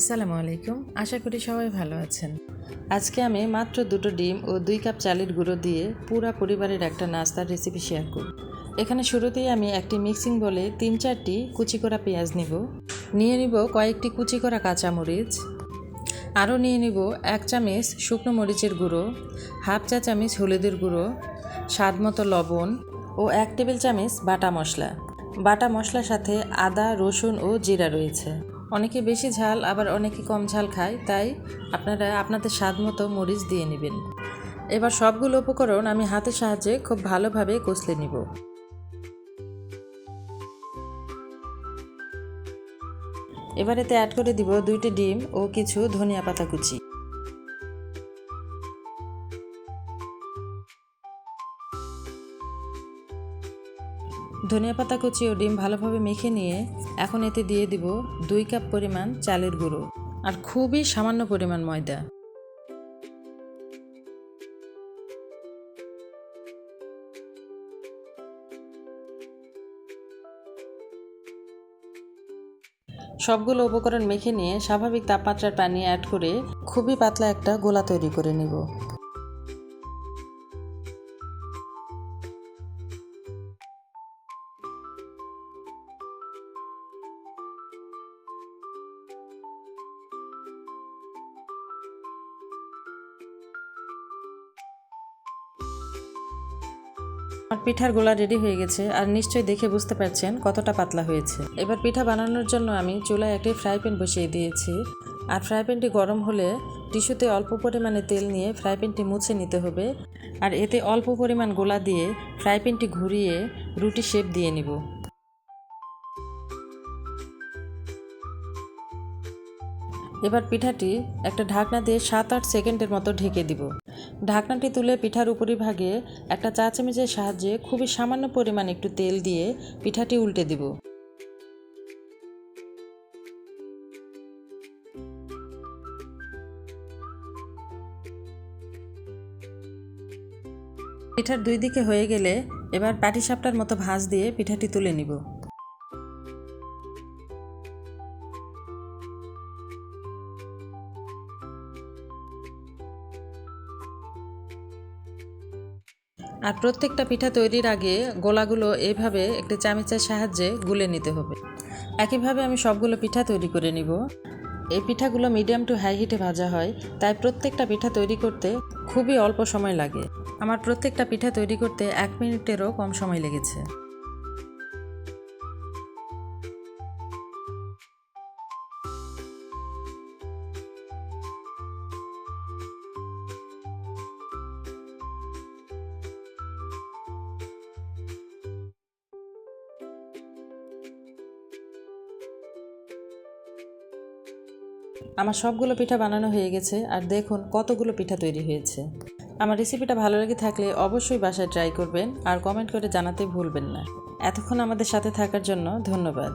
আসসালামু আলাইকুম। আশা করি সবাই ভালো আছেন। আজকে আমি মাত্র দুটো ডিম ও দুই কাপ চালের গুঁড়ো দিয়ে পুরা পরিবারের একটা নাস্তার রেসিপি শেয়ার করব। এখানে শুরুতেই আমি একটি মিক্সিং বলে তিন চারটি কুচি করা পেঁয়াজ নিব। নিয়ে নিব কয়েকটি কুচি করা কাঁচামরিচ। আরও নিয়ে নিব এক চামচ শুকনো মরিচের গুঁড়ো, হাফ চা চামচ হলুদের গুঁড়ো, স্বাদ মতো লবণ ও এক টেবিল চামচ বাটা মশলা। বাটা মশলার সাথে আদা, রসুন ও জিরা রয়েছে। অনেকে বেশি ঝাল, আবার অনেকে কম ঝাল খায়, তাই আপনারা আপনাদের স্বাদ মতো মরিচ দিয়ে নেবেন। এবার সবগুলো উপকরণ আমি হাতের সাহায্যে খুব ভালোভাবে কষলে নিব। এবার এতে অ্যাড করে দিব দুইটি ডিম ও কিছু ধনিয়া পাতা কুচি। ধনিয়া পাতা কুচি ও ডিম ভালোভাবে মেখে নিয়ে এখন এতে দিয়ে দিব দুই কাপ পরিমাণ চালের গুঁড়ো আর খুবই সামান্য পরিমাণ ময়দা। সবগুলো উপকরণ মেখে নিয়ে স্বাভাবিক তাপমাত্রার পানি অ্যাড করে খুবই পাতলা একটা গোলা তৈরি করে নিব। আমার পিঠার গোলা রেডি হয়ে গেছে আর নিশ্চয়ই দেখে বুঝতে পারছেন কতটা পাতলা হয়েছে। এবার পিঠা বানানোর জন্য আমি চুলায় একটি ফ্রাই প্যান বসিয়ে দিয়েছি। আর ফ্রাই প্যানটি গরম হলে টিস্যুতে অল্প পরিমাণে তেল নিয়ে ফ্রাই প্যানটি মুছে নিতে হবে। আর এতে অল্প পরিমাণ গোলা দিয়ে ফ্রাই প্যানটি ঘুরিয়ে রুটি শেপ দিয়ে নিব। এবার পিঠাটি একটা ঢাকনা দিয়ে সাত আট সেকেন্ডের মতো ঢেকে দিব। ঢাকনাটি তুলে পিঠার উপরিভাগে একটা চা চামচের সাহায্যে খুবই সামান্য পরিমাণ একটু তেল দিয়ে পিঠাটি উল্টে দিব। পিঠার দুই দিকে হয়ে গেলে এবার পাটিসাপটার মতো ভাঁজ দিয়ে পিঠাটি তুলে নিব। আর প্রত্যেকটা পিঠা তৈরির আগে গোলাগুলো এভাবে একটি চামিচের সাহায্যে গুলে নিতে হবে। একইভাবে আমি সবগুলো পিঠা তৈরি করে নিব। এই পিঠাগুলো মিডিয়াম টু হাই হিটে ভাজা হয়, তাই প্রত্যেকটা পিঠা তৈরি করতে খুবই অল্প সময় লাগে। আমার প্রত্যেকটা পিঠা তৈরি করতে এক মিনিটেরও কম সময় লেগেছে। আমার সবগুলো পিঠা বানানো হয়ে গেছে আর দেখুন কতগুলো পিঠা তৈরি হয়েছে। আমার রেসিপিটা ভালো লেগে থাকলে অবশ্যই বাসায় ট্রাই করবেন আর কমেন্ট করে জানাতে ভুলবেন না। এতক্ষণ আমাদের সাথে থাকার জন্য ধন্যবাদ।